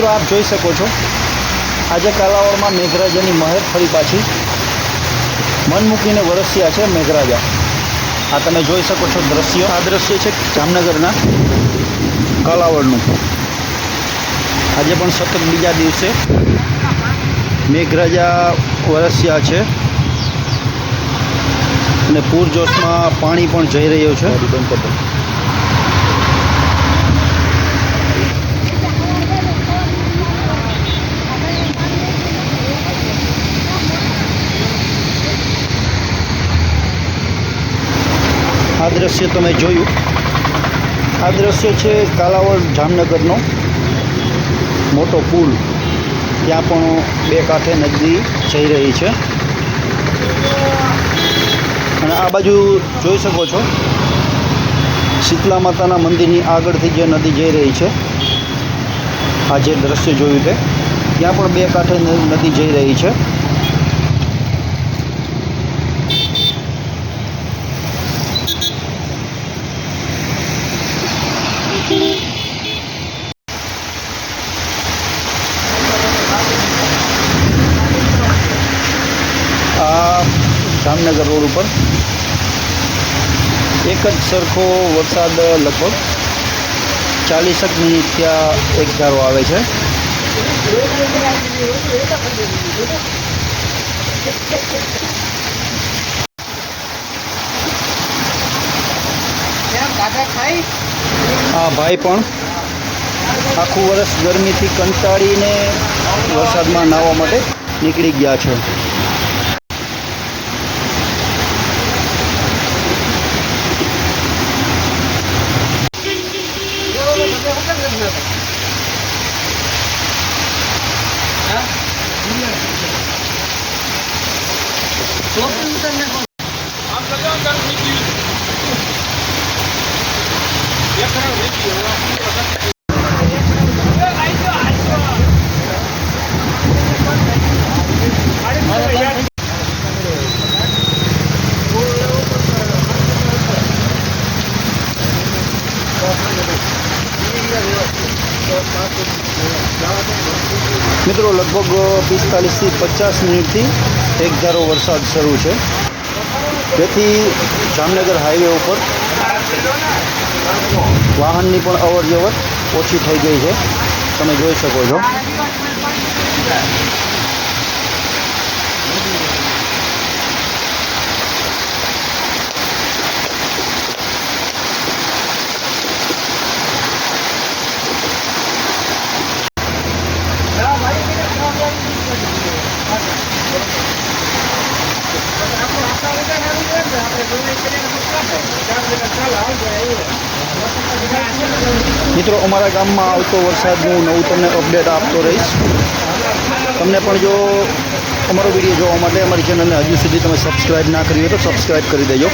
મિત્રો, આપ જોઈ શકો છો. આજે કાલાવડમાં મેઘરાજાની મહેર ફરી પાછી. મન મૂકીને વરસ્યા છે મેઘરાજા. આ તમે જોઈ શકો છો દ્રશ્ય. આ દ્રશ્ય છે જામનગરના કાલાવડનું. આજે પણ સતત બીજા દિવસે મેઘરાજા વરસ્યા છે. અને પૂરજોશમાં પાણી પણ જઈ રહ્યું છે. આ દ્રશ્ય તમે જોયું. આ દ્રશ્ય છે કાલાવડ જામનગરનો. મોટો પુલ. ત્યાં પણ બે કાંઠે નદી જઈ રહી છે. અને આ બાજુ જોઈ શકો છો. શીતલા માતાના મંદિરની આગળથી જે નદી જઈ રહી છે, આ જે દ્રશ્ય જોયું તે, ત્યાં પણ બે કાંઠે નદી જઈ રહી છે આ જામનગર રોડ ઉપર. એક જ સરખો વરસાદ લગભગ ચાલીસક મિનિટ ત્યાં એક ધારો આવે છે. આ ભાઈ પણ આખું વર્ષ ગરમીથી કંટાળીને વરસાદમાં નાહવા માટે નીકળી ગયા છે. રૂપિયા વગર નથી હા ચોપડી ઉતરને આમ કલ્યાણ કરું થઈ ગયું એક ખરાબ થઈ ગયું Thank you. મિત્રો, લગભગ પિસ્તાલીસથી પચાસ મિનિટથી એક ધારો વરસાદ શરૂ છે. તેથી જામનગર હાઈવે ઉપર વાહનની પણ અવર ઓછી થઈ ગઈ છે. તમે જોઈ શકો છો. મિત્રો, અમારા ગામમાં આવતો વરસાદનું નવું તમને અપડેટ આપતો રહીશ. તમને પણ જો અમારો વીડિયો જોવા માટે અમારી ચેનલને હજુ સુધી તમે સબસ્ક્રાઈબ ના કરી હોય તો સબસ્ક્રાઈબ કરી દેજો.